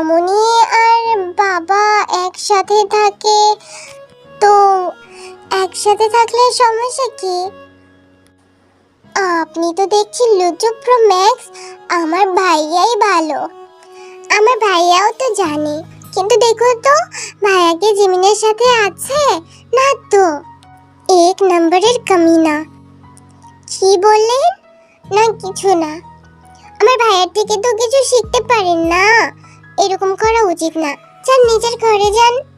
মামুনি আর বাবা একসাথে থাকে, তো একসাথে থাকলে সমস্যা কি? আপনি তো দেখছি লুচু প্রো ম্যাক্স, আমার ভাইয়াই ভালো। আমার ভাইয়াও তো জানে, কিন্তু দেখো তো, ভাইয়া কি জিমিনের সাথে আছে? না তো। এক নম্বরের কামিনা। কি বললেন? না, কিছু না। আমার ভাইয়ার থেকে তো কিছু শিখতে পারেন না। এরকম করা উচিত না। যান, নিজের ঘরে যান।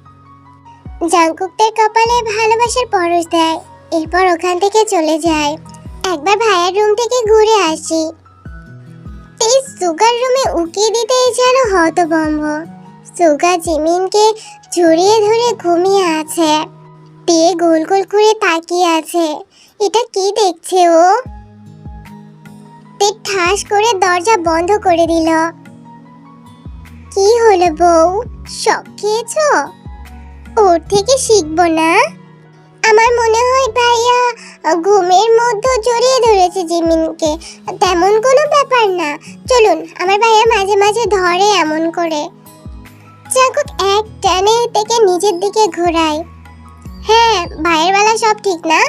জাঙ্কুকদের কপালে ভালোবাসার পরশ দেয়। এরপর ওখান থেকে চলে যায়। একবার ভাইয়ার রুম থেকে ঘুরে আসি। এই সুগার রুমে উকিয়ে দিতে যেন হতভম্ব। সুগা জিমিনকে জড়িয়ে ধরে ঘুমিয়ে আছে। তে গোল গোল করে তাকিয়ে আছে। এটা কি দেখছে ও? তে ঠাস করে দরজা বন্ধ করে দিল। কি হলো বউ? শখ খেয়েছো? ওর থেকে শিখব না? আমার মনে হয় ভাইয়া, ঘুমের মধ্যে জড়িয়ে ধরেছে জিমিনকে। তেমন কোনো ব্যাপার না। চলুন, আমার ভাইয়া মাঝে মাঝে ধরে এমন করে। চাকুক এক টানে থেকে নিজের দিকে ঘোরায় হ্যাঁ ভাইয়ের বেলা সব ঠিক না?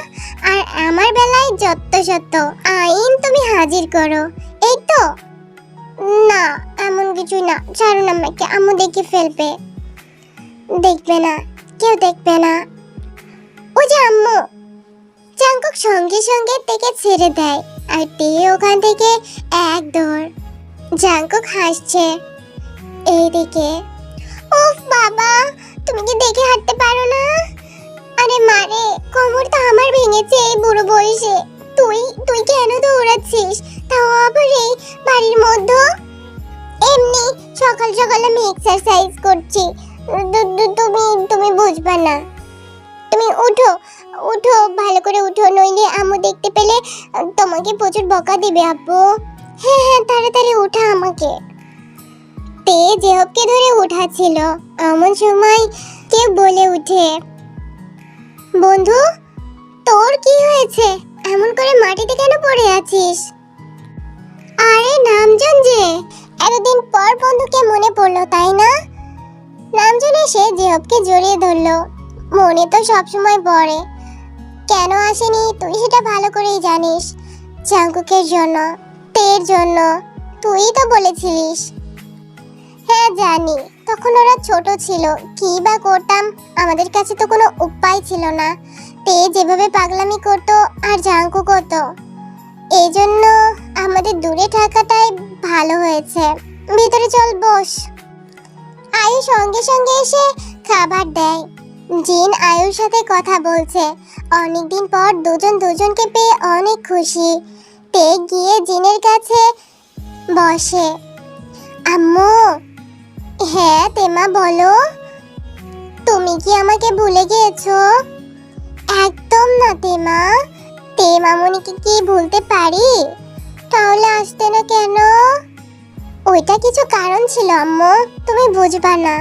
আর আমার বেলায় যত সত্য আইন তুমি হাজির করো। এই তো। না, এমন কিছু না। ছাড়ুন আমাকে আম্মু দেখে ফেলবে। দেখবে না, কেউ দেখবে না। ও যে আম্মু চাঙ্কুক সঙ্গে সঙ্গে থেকে ছেড়ে দেয় আর তে ওখান থেকে এক দৌড়। জাঙ্কুক হাসছে এইদিকে। উফ বাবা, তুমি কি দেখে হাঁটতে পারো না? আরে মারে কোমর তো আমার ভেঙেছে এই বুড়ো বয়সে। তুই তুই কেন দৌড়াচ্ছিস? তাও আবার এই বাড়ির মধ্যে। এমনি সকাল সকাল আমি এক্সারসাইজ করছি। তুমি তুমি বুঝবা না। তুমি উঠো উঠো, ভালো করে উঠো, নইলে আম্মু দেখতে পেলে তোমাকে প্রচুর বকা দিবে, আব্বু। হ্যাঁ হ্যাঁ তাড়াতাড়ি উঠা আমাকে। তে জেহবকে ধরে উঠাচ্ছিল এমন সময় কেউ বলে উঠে, বন্ধু, তোর কি হয়েছে? এমন করে মাটিতে কেন পড়ে আছিস? আরে নামজন যে, এতদিন পর বন্ধুকে মনে পড়ল, তাই না? নামজন এসে জেহবকে জড়িয়ে ধরলো। মনে তো সবসময় পড়ে। কেন আসেনি? তুই সেটা ভালো করেই জানিস। চাঙ্কুকের জন্য, তের জন্য, তুই তো বলেছিলিস। হ্যাঁ জানি। তখন ওরা ছোট ছিল। কি বা করতাম, আমাদের কাছে তো কোনো উপায় ছিল না। তে যেভাবে পাগলামি করতো আর জাঙ্কু করতো। এই জন্য আমাদের দূরে থাকাটাই ভালো হয়েছে। ভিতরে চল বস। আয়ু সঙ্গে সঙ্গে এসে খাবার দেয়। জিন আয়ুর সাথে কথা বলছে। অনেকদিন পর দুজন দুজনকে পেয়ে অনেক খুশি। তে গিয়ে জিনের কাছে বসে। আম্মু! হ্যাঁ তেমা, বলো। তুমি কি আমাকে ভুলে গিয়েছো? একদম না, তেমা। তে মামুনিকে কি ভুলতে পারি? তাহলে আসতে না কেন? ওইটা কিছু কারণ ছিল, আম্মু। তুমি বুঝবা না।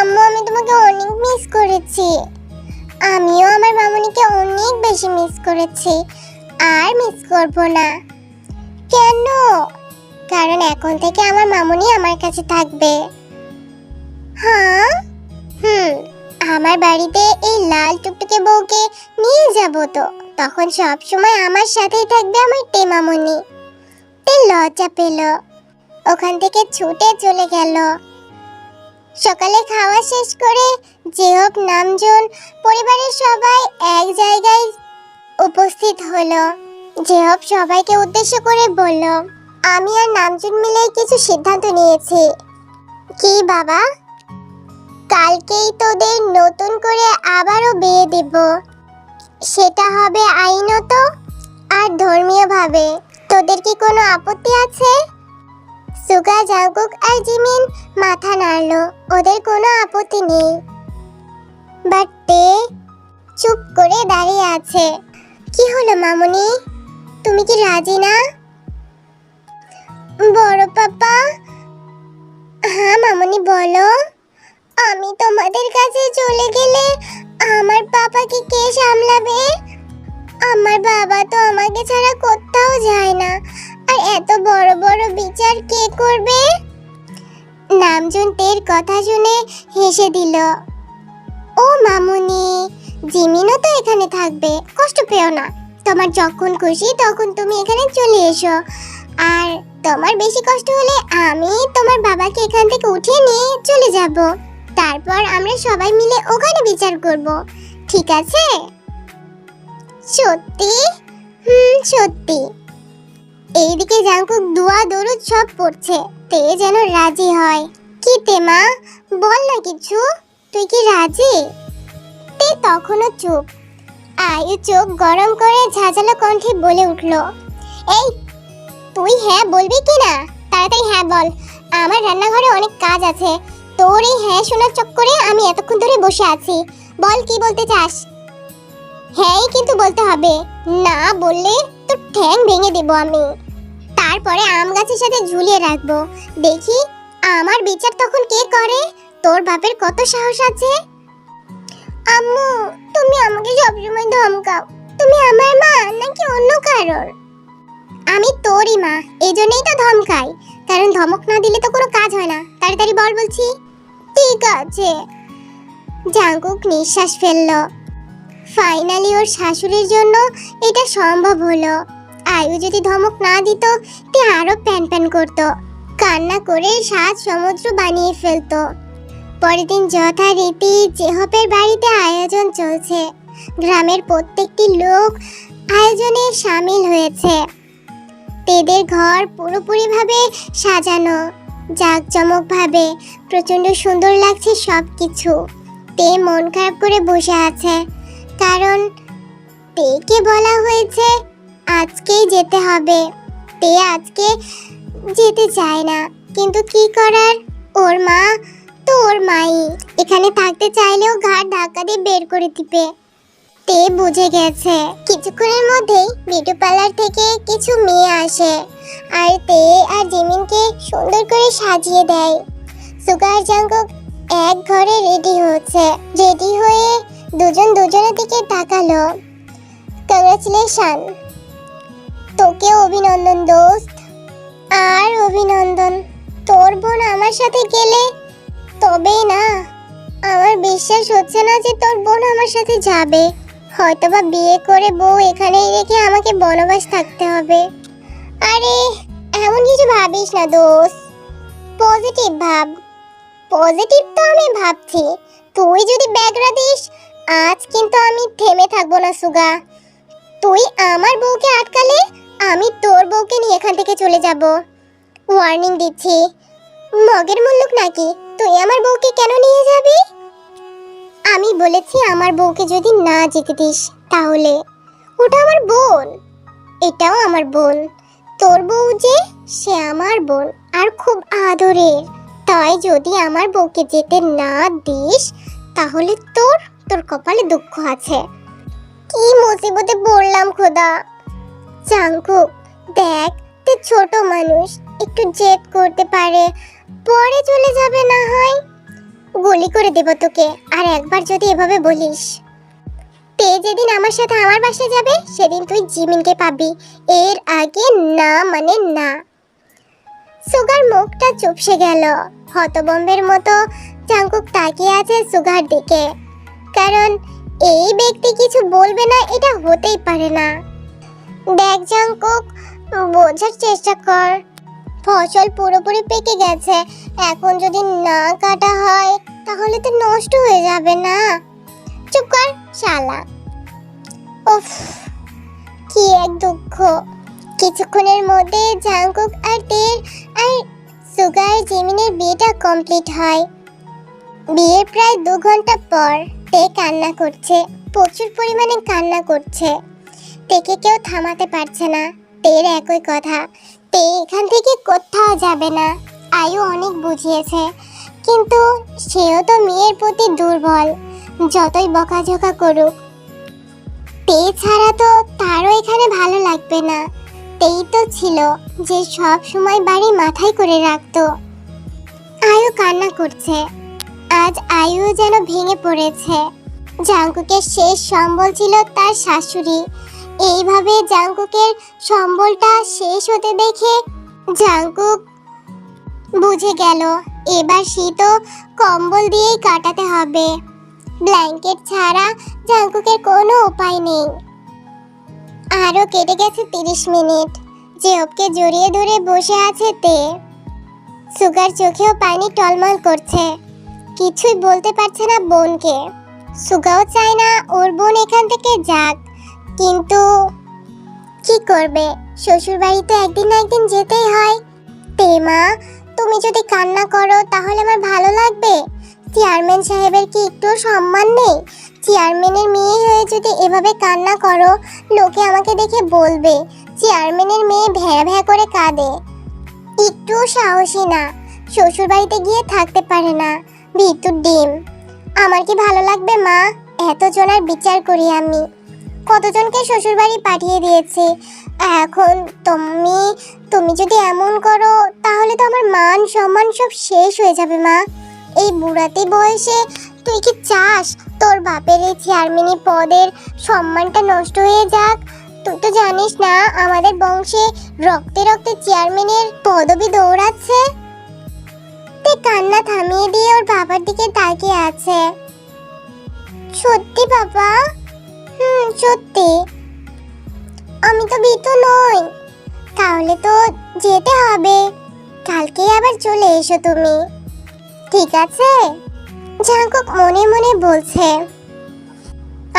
আম্মু, আমি তোমাকে অনেক মিস করেছি। আমিও আমার মামুনিকে অনেক বেশি মিস করেছি। আর মিস করব না। কেন? কারণ এখন থেকে আমার মামুনি আমার কাছে থাকবে। হ্যাঁ? হুম, আমার বাড়িতে এই লাল টুকটুকে বউকে নিয়ে যাব তো। তখন সব সময় আমার সাথেই থাকবে আমার টেমামনি তে লজ্জা পেল। ওখান থেকে ছুটে চলে গেল। সকালে খাওয়া শেষ করে জেহব নামজন পরিবারের সবাই এক জায়গায় উপস্থিত হলো। জেহব সবাইকে উদ্দেশ্য করে বলল, আমি আর নামজন মিলে কিছু সিদ্ধান্ত নিয়েছি। কি বাবা? কালকেই তোদের নতুন করে আবারও বিয়ে দেব। সেটা হবে আইনত আর ধর্মীয়ভাবে। তোদের কি কোনো আপত্তি আছে? সুগা জাগুক আর জিমিন মাথা নাড়লো। ওদের কোনো আপত্তি নেই। বাট চুপ করে দাঁড়িয়ে আছে। কি হলো মামুনি? তুমি কি রাজি না? বড় পাপা। হ্যাঁ মামুনি, বলো। আমি তোমাদের কাছে চলে গেলে আমার পাপাকে কে সামলাবে? আমার বাবা তো আমাকে ছাড়া কোথাও যায় না। আর এত বড় বড় বিচার কে করবে? নামজুন তের কথা শুনে হেসে দিল, ও মামুনি, জিমিনও তো এখানে থাকবে, কষ্ট পেও না। তোমার যখন খুশি তখন তুমি এখানে চলে এসো। আর তোমার বেশি কষ্ট হলে আমি তোমার বাবাকে এখান থেকে উঠিয়ে নিয়ে চলে যাব। তারপর আমরা সবাই মিলে ওখানে বিচার করব। ঠিক আছে? সত্যি? হুম, সত্যি। এইদিকে জাঙ্কুক দোয়া দরুদ সব পড়ছে। তে যেন রাজি হয়। কি তে, মা? বল না কিছু। তুই কি রাজি? তে তখনও চুপ। আয়ু চোখ গরম করে ঝাঁঝালো কণ্ঠে বলে উঠল, এই, তুই হ্যাঁ বলবি কি না? তাড়াতাড়ি হ্যাঁ বল। আমার রান্নাঘরে অনেক কাজ আছে। তোর হ্যাঁ শোনার চক্করে আমি এতক্ষণ ধরে বসে আছি। বল কি বলতে চাস? হ্যাঁ কিন্তু বলতে হবে। না বললে তোর ঠ্যাং ভেঙে দেবো আমি। তারপরে আম গাছের সাথে ঝুলিয়ে রাখব। দেখি আমার বিচার তখন কে করে? তোর বাপের কত সাহস আছে? আম্মু, তুমি আমাকে সবসময় ধমকাও। তুমি আমার মা নাকি অন্য কারোর? আমি তোরই মা এই জন্যই তো ধমকাই। কারণ ধমক না দিলে তো কোনো কাজ হয় না। তাড়াতাড়ি বল বলছি। ঠিক আছে। জাঙ্কুক নিঃশ্বাস ফেলল। ফাইনালি ওর শাশুড়ির জন্য এটা সম্ভব হলো। আয়ু যদি ধমক না দিত, তে আরও প্যান প্যান করতো। কান্না করে সাত সমুদ্র বানিয়ে ফেলতো। পরের দিন যথারীতি জেহপের বাড়িতে আয়োজন চলছে। গ্রামের প্রত্যেকটি লোক আয়োজনে সামিল হয়েছে। তেদের ঘর পুরোপুরিভাবে সাজানো। জাঁকজমকভাবে প্রচণ্ড সুন্দর লাগছে সব কিছু তে মন খারাপ করে বসে আছে। কারণ তেকে বলা হয়েছে আজকেই যেতে হবে। তে আজকে যেতে চায় না। কিন্তু কি করার? ওর মা তো ওর মাই। এখানে থাকতে চাইলেও ঘাট ধাক্কা দিয়ে বের করে দিবে। তে বুঝে গেছে। কিছুক্ষণের মধ্যেই বিউটি পার্লার থেকে কিছু মেয়ে আসে আর তে আর জিমিনকে সুন্দর করে সাজিয়ে দেয়। সুগার জাঙ্কুক এক ঘরে রেডি হচ্ছে। রেডি হয়ে দুজন দুজনের দিকে তাকালো। কংগ্রাচুলেশন। তোকে অভিনন্দন দোস্ত। আর অভিনন্দন। তোর বোন আমার সাথে গেলে তবেই না। আমার বিশ্বাস হচ্ছে না যে তোর বোন আমার সাথে যাবে। হয়তোবা বিয়ে করে বউ এখানেই রেখে আমাকে বনবাস থাকতে হবে। আরে, এমন কিছু ভাবিস না দোস্ত পজিটিভ ভাব। পজিটিভ তো আমি ভাবছি। তুই যদি ব্যাগরা দিস, আজ কিন্তু আমি থেমে থাকব না, সুগা। তুই আমার বউকে আটকালে আমি তোর বউকে নিয়ে এখান থেকে চলে যাব। ওয়ার্নিং দিচ্ছি। মগের মুল্লুক নাকি? তুই আমার বউকে কেন নিয়ে যাবি? আমি বলেছি আমার বউকে যদি না যেতে দিস, তাহলে ওটা আমার বোন। এটাও আমার বোন। তোর বউ যে, সে আমার বোন, আর খুব আদরের। তাই যদি আমার বউকে যেতে না দিস, তাহলে তোর তোর কপালে দুঃখ আছে। কি মুসিবতে পড়লাম, খোদা। চাঙ্কুক দেখ তে ছোট মানুষ, একটু জেদ করতে পারে, পরে চলে যাবে না হয়। গুলি করে দেব তোকে, আর একবার যদি এভাবে বলিস। তে যেদিন আমার সাথে আমার বাসায় যাবে, সেদিন তুই জিমিনকে পাবি। এর আগে না মানে না। সুগার মুখটা চুপসে গেল। হতবম্বের মতো চাঙ্কুক তাকিয়ে আছে সুগার দিকে। কারণ এই ব্যক্তি কিছু বলবে না, এটা হতেই পারে না। দেখ জাঙ্কুক, বোঝার চেষ্টা কর। ফসল পুরোপুরি পেকে গেছে। এখন যদি না কাটা হয়, তাহলে তো নষ্ট হয়ে যাবে না। চুপ কর, শালা। উফ, কি এক দুঃখ। কিছুক্ষণের মধ্যে জাঙ্কুক আর তের আর সুগার জিমিনের বিয়েটা কমপ্লিট হয়। বিয়ের প্রায় দু ঘণ্টা পর তে কান্না করছে, প্রচুর পরিমাণে কান্না করছে। তেকে কেউ থামাতে পারছে না, তের একই কথা। তে এখান থেকে কোথাও যাবে না। আয়ু অনেক বুঝিয়েছে। কিন্তু সেও তো মেয়ের প্রতি দুর্বল। যতই বকাঝকা করুক। তে ছাড়া তো তারও এখানে ভালো লাগবে না। তেই তো ছিল যে সব সময় বাড়ি মাথায় করে রাখতো। আয়ু কান্না করছে। আজ আয়ু যেন ভেঙে পড়েছে। জাঙ্কুকের শেষ সম্বল ছিল তার শাশুড়ি। এইভাবে জাঙ্কুকের সম্বলটা শেষ হতে দেখে জাঙ্কুক বুঝে গেল, এবার শীতও কম্বল দিয়েই কাটাতে হবে। ব্ল্যাঙ্কেট ছাড়া জাঙ্কুকের কোনো উপায় নেই। আরও কেটে গেছে তিরিশ মিনিট। জেহবকে জড়িয়ে ধরে বসে আছে তে। সুগার চোখেও পানি টলমল করছে। কিছুই বলতে পারছে না বোনকে। সুগাও চায় না ওর বোন এখান থেকে যাক। কিন্তু কি করবে? শ্বশুর বাড়িতে একদিন না একদিন যেতেই হয়। তে মা, তুমি যদি কান্না করো তাহলে আমার ভালো লাগবে। চেয়ারম্যান সাহেবের কি একটু সম্মান নেই? চেয়ারম্যানের মেয়ে হয়ে যদি এভাবে কান্না করো, লোকে আমাকে দেখে বলবে, চেয়ারম্যানের মেয়ে ভ্যা ভ্যা করে কাঁদে। একটু সাহসী না। শ্বশুর বাড়িতে গিয়ে থাকতে পারে না। ভিতর ডিম। আমার কি ভালো লাগবে মা? এতজনের বিচার করি আমি। কতজনকে শ্বশুর বাড়ি পাঠিয়ে দিয়েছে? এখন তুমি তুমি যদি এমন করো, তাহলে তো আমার মান সম্মান সব শেষ হয়ে যাবে, মা। এই বুড়াতে বয়সে তুই কি চাস? তোর বাপের এই চেয়ারম্যানি পদের সম্মানটা নষ্ট হয়ে যাক? তুই তো জানিস না, আমাদের বংশে রক্তে রক্তে চেয়ারম্যানের পদবি দৌড়াচ্ছে। তে কান্না থামিয়ে দিয়ে ওর বাবার দিকে তাকিয়ে আছে। সত্যি, বাবা? হুম, সত্যি। আমি তো ভীতু নই। তাহলে তো যেতে হবে। কালকে আবার চলে এসো তুমি। ঠিক আছে? জাঙ্কুক মনে মনে বলছে,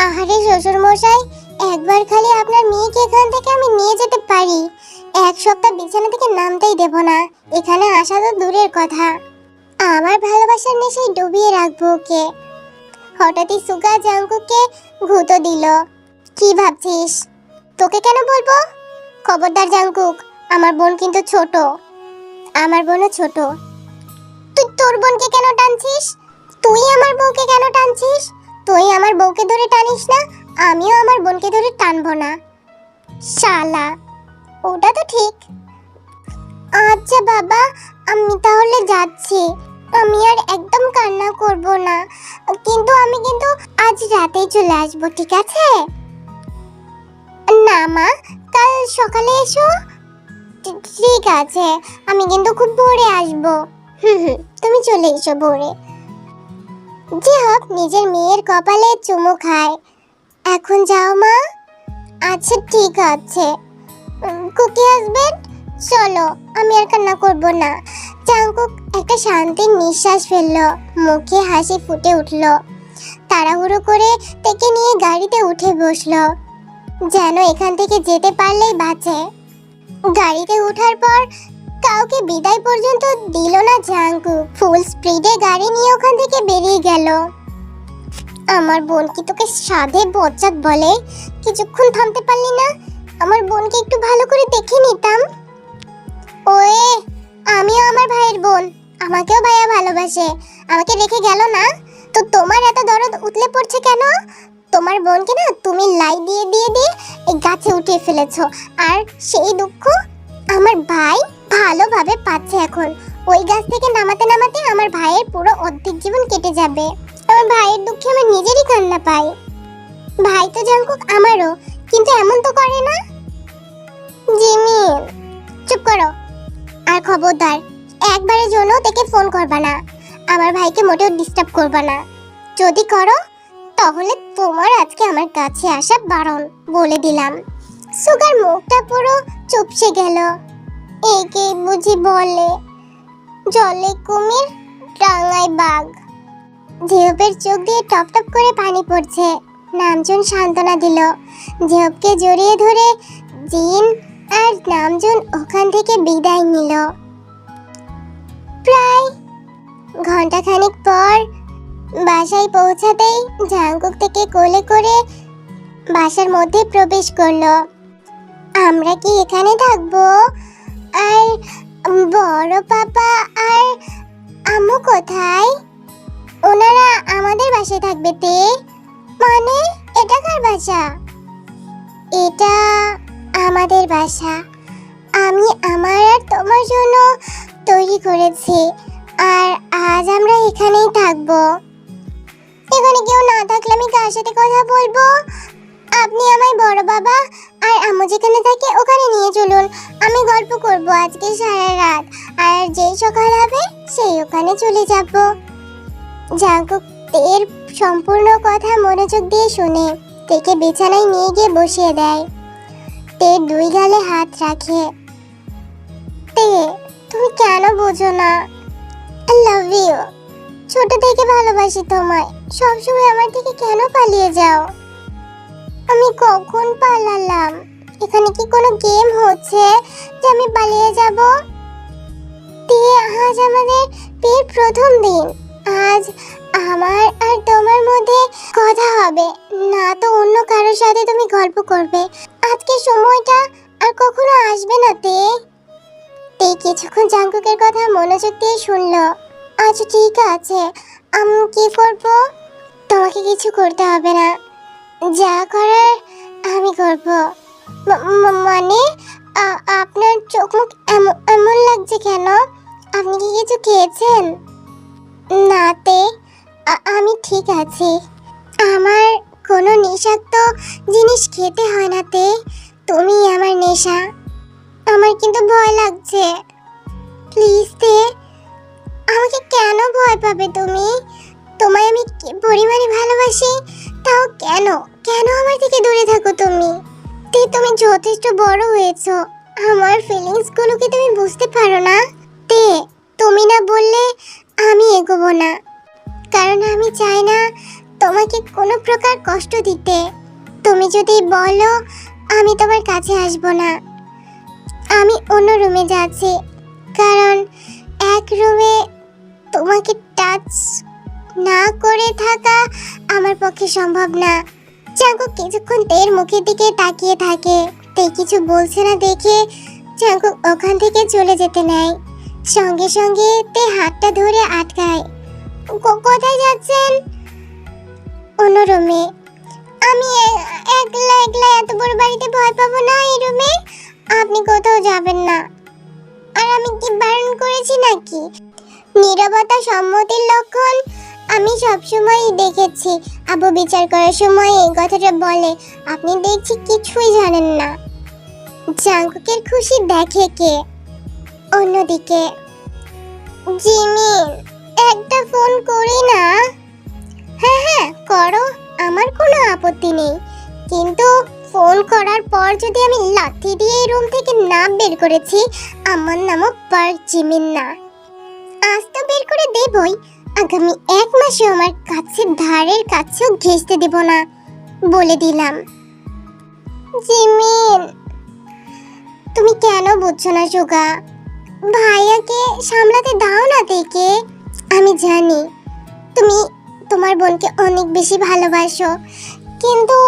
আহারে শ্বশুর মশাই একবার খালি আপনার মেয়েকে এখান থেকে আমি নিয়ে যেতে পারি। এক সপ্তাহ বিছানা থেকে নামতেই দেব না। এখানে আসা তো দূরের কথা। আমার ভালোবাসার নেশায় ডুবিয়ে রাখব ওকে। হঠাৎই সুগা জাঙ্কুকে ঘুতো দিল। কি ভাবছিস? তোকে কেন বলব? খবরদার জাঙ্কুক, আমার বোন কিন্তু ছোট। আমার বোনও ছোট। তুই তোর বোনকে কেন টানছিস? তুই আমার বউকে কেন টানছিস? তুই আমার বউকে ধরে টানিস না, আমিও আমার বোনকে ধরে টানবো না। শালা, ওটা তো ঠিক। আচ্ছা বাবা, আমি তাহলে যাচ্ছি। আমি আর একদম কান্না করব না। কিন্তু আমি কিন্তু আজ রাতেই চলে আসব, ঠিক আছে? না মা, কাল সকালে এসো। ঠিক আছে, আমি কিন্তু খুব ভোরে আসব। হুম হুম, তুমি চলে এসো ভোরে। যে হোক, নিজের মেয়ের কপালে চুমু খায়। এখন যাও মা। আচ্ছা ঠিক আছে। কুকি হাজবেন্ড চলো, আমি আর কান্না করব না। চাঙ্কুক একটা শান্তির নিঃশ্বাস ফেলল, মুখে হাসি ফুটে উঠল। তাড়াহুড়ো করে তেকে নিয়ে গাড়িতে উঠে বসল। যেন এখান থেকে যেতে পারলেই বাঁচে। গাড়িতে ওঠার পর কাউকে বিদায় পর্যন্ত দিল না জাঙ্কু ফুল স্পিডে গাড়ি নিয়ে ওখান থেকে বেরিয়ে গেল। আমার বোন কি তোকে সাধে বজ্জাত বলে, কিছুক্ষণ থামতে পারলি না? আমার বোনকে একটু ভালো করে দেখে নিতাম। ওয়ে, আমিও আমার ভাইয়ের বোন। আমাকেও ভাইয়া ভালোবাসে। আমাকে রেখে গেল না? তো তোমার এত দরদ উতলে পড়ছে কেন? তোমার বোনকে না তুমি লাই দিয়ে দিয়ে দিয়ে এই গাছে উঠিয়ে ফেলেছো। আর সেই দুঃখ আমার ভাই ভালোভাবে পাচ্ছে এখন। ওই গাছ থেকে নামাতে নামাতে আমার ভাইয়ের পুরো অর্ধেক জীবন কেটে যাবে। আমার ভাইয়ের দুঃখে আমার নিজেরই কান্না পাই। ভাই তো জাঙ্কুক আমারও, কিন্তু এমন তো করে না? জিমি, চুপ করো। আর খবরদার, একবারের জন্য তাকে ফোন করবা না। আমার ভাইকে মোটেও ডিস্টার্ব করবা না। যদি করো, তাহলে তোমার আজকে আমার কাছে আসা বারণ, বলে দিলাম। সুগার মুখটা পুরো চুপসে গেল। একে বুঝি বলে, জলে কুমির ডাঙায় বাঘ। জেহবের চোখ দিয়ে টপ টপ করে পানি পড়ছে। নামজন সান্ত্বনা দিল। জেহবকে জড়িয়ে ধরে জিন আর নামজন ওখান থেকে বিদায় নিল। প্রায় ঘন্টাখানিক পর বাসায় পৌঁছাতেই জাঙ্কুক থেকে কোলে করে বাসার মধ্যে প্রবেশ করল। আমরা কি এখানে থাকব? আর বড় পাপা আর আম্মু কোথায়? ওনারা আমাদের বাসায় থাকবে তে। মানে এটা কার বাসা? এটা আমাদের বাসা। আমি আমার আর তোমার জন্য তৈরি করেছি। আর আজ আমরা এখানেই থাকব। এখানে কেউ না থাকলে আমি কার সাথে কথা বলব? আপনি আমায় বড় বাবা আর আম্মু যেখানে থাকে ওখানে নিয়ে চলুন। আমি গল্প করব আজকে সারা রাত। আর যেই সকাল হবে সেই ওখানে চলে যাব। জাঙ্কুক তের সম্পূর্ণ কথা মনোযোগ দিয়ে শুনে তেকে বিছানায় নিয়ে গিয়ে বসিয়ে দেয়। তের দুই গালে হাত রাখে। তে, তুমি কেন বোঝো না? আই লাভ ইউ ছোট থেকে ভালোবাসি তোমায়। সবসময় আমার থেকে কেন পালিয়ে যাও? আমি কখন পালালাম? এখানে কি কোনো গেম হচ্ছে যে আমি পালিয়ে যাব? তে, আজ আমাদের বিয়ের প্রথম দিন। আজ আমার আর তোমার মধ্যে কথা হবে, না তো অন্য কারোর সাথে তুমি গল্প করবে। আজকে সময়টা আর কখনো আসবে না তে। তে কিছুক্ষণ জাঙ্কুকের কথা মনোযোগ দিয়ে শুনলো। আচ্ছা ঠিক আছে, আমি কি করব? তোমাকে কিছু করতে হবে না। যা করার আমি করব। মানে আপনার চোখ মুখ এম- এমন লাগছে কেন? আপনি কি কিছু খেয়েছেন? আছি। আমার কোনো নেশাক্ত জিনিস খেতে হয় না তে। তুমি আমার নেশা। আমার কিন্তু ভয় লাগছে। প্লিজ তে, আমাকে কেন ভয় পাবে তুমি? তোমায় আমি কি পরিমাণে ভালোবাসি, তাও কেন? কেন আমার থেকে দূরে থাকো তুমি? তে, তুমি যথেষ্ট বড় হয়েছো। আমার ফিলিংসগুলোকে তুমি বুঝতে পারো না? তে, তুমি না বললে আমি এগোবো না। কারণ আমি চাই না তোমাকে কোনো প্রকার কষ্ট দিতে। তুমি যদি বলো, আমি তোমার কাছে আসব না। আমি অন্য রুমে যাচ্ছি, কারণ এক রুমে তোমাকে টাচ না করে থাকা আমার পক্ষে সম্ভব না। চাঙ্কু কিছুক্ষণ তের মুখের দিকে তাকিয়ে থাকে, তে কিছু বলছে না দেখে চাঙ্কু ওখান থেকে চলে যেতে নেয়। সঙ্গে সঙ্গে তে হাতটা ধরে আটকায়। কোথায় যাচ্ছেন? অন্য রুমে আমি একলা একলা এত বড় বাড়িতে ভয় পাবো না এই রুমে আপনি কোথাও যাবেন না। আর আমি কি বারণ করেছি নাকি? নীরবতা সম্মতির লক্ষণ? আমি সবসময়ই দেখেছি। আবু বিচার করার সময় এই কথাটা বলে। আপনি দেখছি কিছুই জানেন না। জাঙ্কুকের খুশি দেখে কে? অন্যদিকে। জিমিন। একটা ফোন করি না। হ্যাঁ হ্যাঁ করো, আমার কোনো আপত্তি নেই। কিন্তু ফোন করার পর যদি আমি লাথি দিয়ে এই রুম থেকে না বের করেছি, আমার নামও পার জিমিন না আজ তো বের করে দেবই। আগামী এক মাসে আমার কাছে ধারের কাছেও ঘেঁষতে দেব না, বলে দিলাম। জিমিন, তুমি কেন বুঝছ না, সুগা? ভাইয়াকে সামলাতে দাও না দেখে। আমি জানি তুমি তোমার বোনকে অনেক বেশি ভালোবাসো, কিন্তু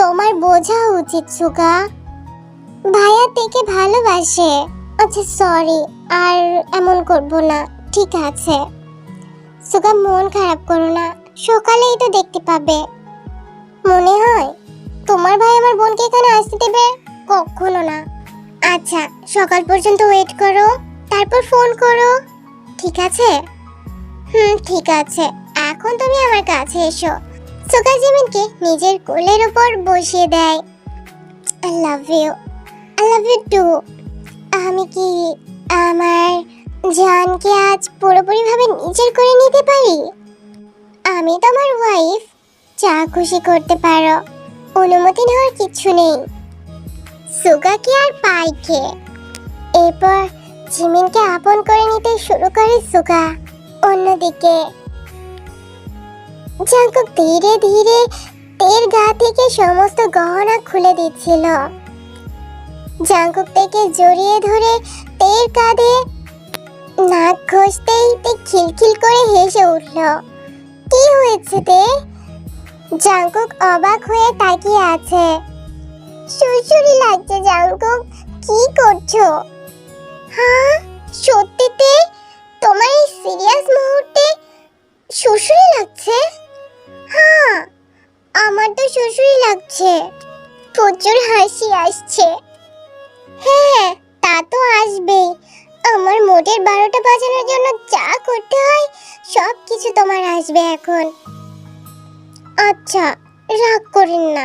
তোমার বোঝা উচিত, সুগা। ভাইয়া থেকে ভালোবাসে। আচ্ছা সরি আর এমন করব না, ঠিক আছে। সুগা, মন খারাপ করো না, সকালেই তো দেখতে পাবে। মনে হয় তোমার ভাই আমার বোনকে এখানে আসতে দেবে? কখনো না। আচ্ছা সকাল পর্যন্ত ওয়েট করো, তারপর ফোন করো, ঠিক আছে? হুম, ঠিক আছে। এখন তুমি আমার কাছে এসো। সুগা জিমিনকে নিজের কোলের উপর বসিয়ে দেয়। I love you I love you too আমি কি আমার জানকে আজ পুরোপুরিভাবে নিজের করে নিতে পারি? আমি তোমার ওয়াইফ যা খুশি করতে পারো। অনুমতি নেওয়ার কিছু নেই। সুগাকে আর পাইকে এরপর জিমিনকে আপন করে নিতে শুরু করে সুগা। অন্যদিকে জাঙ্কুক ধীরে ধীরে তের গা থেকে সমস্ত গহনা খুলে দিচ্ছিল। জাঙ্কুক থেকে জড়িয়ে ধরে তের কাঁধে নাক ঘষতেই তে খিলখিল করে হেসে উঠল, কি হয়েছে তে? জাঙ্কুক অবাক হয়ে তাকিয়ে আছে। সুরসুরি লাগছে জাঙ্কুক, কি করছ? হ্যাঁ সত্যিতে তোমার এই সিরিয়াস মুহূর্তে শ্বশুরই লাগছে? হ্যাঁ আমার তো শ্বশুরই লাগছে। প্রচুর হাসি আসছে। হ্যাঁ তা তো আসবেই। আমার মোটের বারোটা বাজানোর জন্য যা করতে হয়, সব কিছু তোমার আসবে এখন। আচ্ছা রাগ করেন না,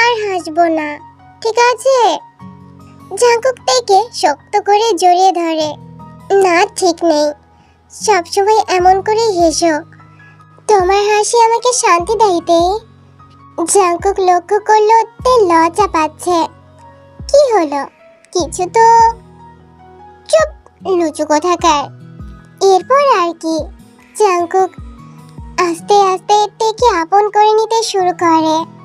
আর হাসবো না, ঠিক আছে? জাঙ্কুক থেকে শক্ত করে জড়িয়ে ধরে। না, ঠিক নেই। সবসময় এমন করে হেসো। তোমার হাসি আমাকে শান্তি দেয় তে জাঙ্কুক লক্ষ্য করল তে লজ্জা পাচ্ছে। কি হলো? কিছু তো চুপ লুচু কোথাকার? এরপর আর কি? জাঙ্কুক আস্তে আস্তে তেকে আপন করে নিতে শুরু করে।